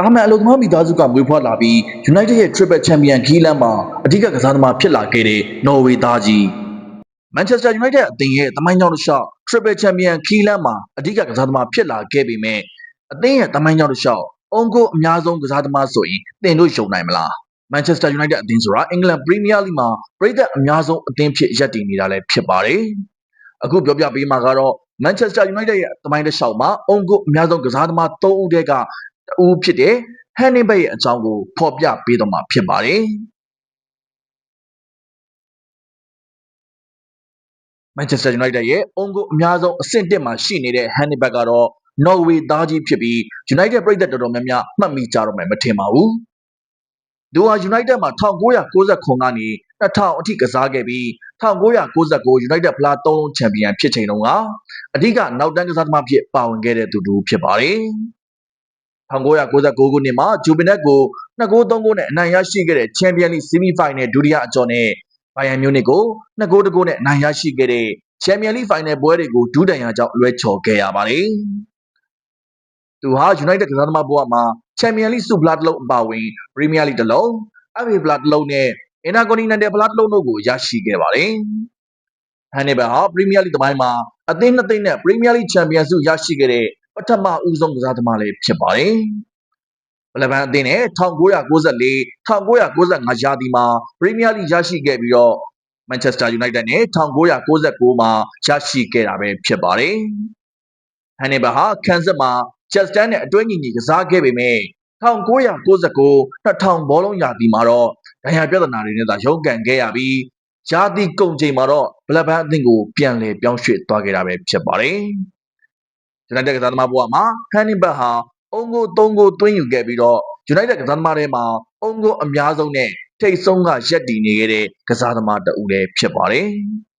တာမန်အလုံသမားမိသားစုကမွေးဖွားလာပြီး United ရဲ့ Triple Champion ဂီးလန်းမှာအဓိကကစားသမားဖြစ်လာခဲ့တဲ့နော်ဝေသားကြီး Manchester United အသင်းရဲ့တမိုင်းကြောင်းတစ်လျှောက် Triple Champion ဂီးလန်းမှာအဓိကကစားသမားဖြစ်လာခဲ့ပေမဲ့အသင်းရဲ့တမိုင်းကြောင်းတစ်လျှောက်အုံကိုအများဆုံးကစားသမားဆိုရင်တင်တို့ယုံနိုင်မလား Manchester United အသင်းဆိုတာအင်္ဂလန် Premier League မှာပြည်သက်အများဆုံးအသင်းဖြစ်ရပ်တည်နေတာလည်းဖြစ်ပါတယ်အခုပြောပြပေးမှာကတော့ Manchester United ရဲ့တမိုင်းတစ်လျှောက်မှာအုံကိုအများဆုံးကစားသမား3ဦးတည်းက တဦးဖြစ်တဲ့ Hannibal ရဲ့အကြောင်းကိုဖော်ပြပေးတော့မှာဖြစ်ပါတယ် Manchester United ရဲ့အုံကိုအများဆုံးအဆင့်1မှာရှိနေတဲ့ Hannibal ကတော့ Norway သားကြီးဖြစ်ပြီး United ပြည်သက်တော်တော်များများမှတ်မိကြတော့မယ်မထင်ပါဘူး။သူဟာ United မှာ1990ကနေ2000အထိကစားခဲ့ပြီး1999 United ဖလား၃လုံးချန်ပီယံဖြစ်ချိန်တုန်းကအဓိကနောက်တန်းကစားသမားဖြစ်ပါဝင်ခဲ့တဲ့သူတူဖြစ်ပါတယ်။ 1999ခုနှစ်မှာဂျူဗီနက်ကို2-3နဲ့အနိုင်ရရှိခဲ့တဲ့ Champions League Semi Final ဒုတိယအကျော်နဲ့ဘိုင်ယန်မြူနစ်ကို2-2နဲ့အနိုင်ရရှိခဲ့တဲ့ Champions League Final ပွဲတွေကိုဒုတိယကြောင့်လွဲချော်ခဲ့ရပါတယ်။သူဟာ United ကစားသမားဘဝမှာ Champions League ဆုဖလားတစ်လုံးအပါအဝင် Premier League တစ်လုံး FA ဖလားတစ်လုံးနဲ့ Intercontinental ဖလားတစ်လုံးတို့ကိုရရှိခဲ့ပါတယ်။ Hannibal ဟာ Premier League သမိုင်းမှာအသင်းနှစ်သင်းနဲ့ Premier League Champions ဆုရရှိခဲ့တဲ့ပ ထမဦးဆုံးကစားသမားလည်းဖြစ်ပါတယ်။ဘလဘန်အသင်းနဲ့1994 1995ရာသီမှာ Premier League ရရှိခဲ့ပြီးတော့ Manchester United နဲ့1999မှာရရှိခဲ့တာပဲဖြစ်ပါတယ်။ Hannibal ဟာခန်းစစ်မှာ Justin နဲ့အတွဲညီညီကစားခဲ့ပေမဲ့1999 2000ဘောလုံးရာသီမှာတော့ဒဏ်ရာပြဿနာတွေနဲ့သာရုန်းကန်ခဲ့ရပြီးရာသီကုန်ချိန်မှာတော့ဘလက်ဘန်အသင်းကိုပြန်လည်ပြောင်းရွှေ့သွားခဲ့တာပဲဖြစ်ပါတယ်။ United ကစားသမားဘဝမှာ Hannibal ဟာအုံကို3ကိုသွင်းယူခဲ့ပြီးတော့ United ကစားသမားတွေမှာအုံကိုအများဆုံးနဲ့ထိတ်ဆုံးကရက်တည်နေခဲ့တဲ့ကစားသမားတဦးလည်းဖြစ်ပါတယ်။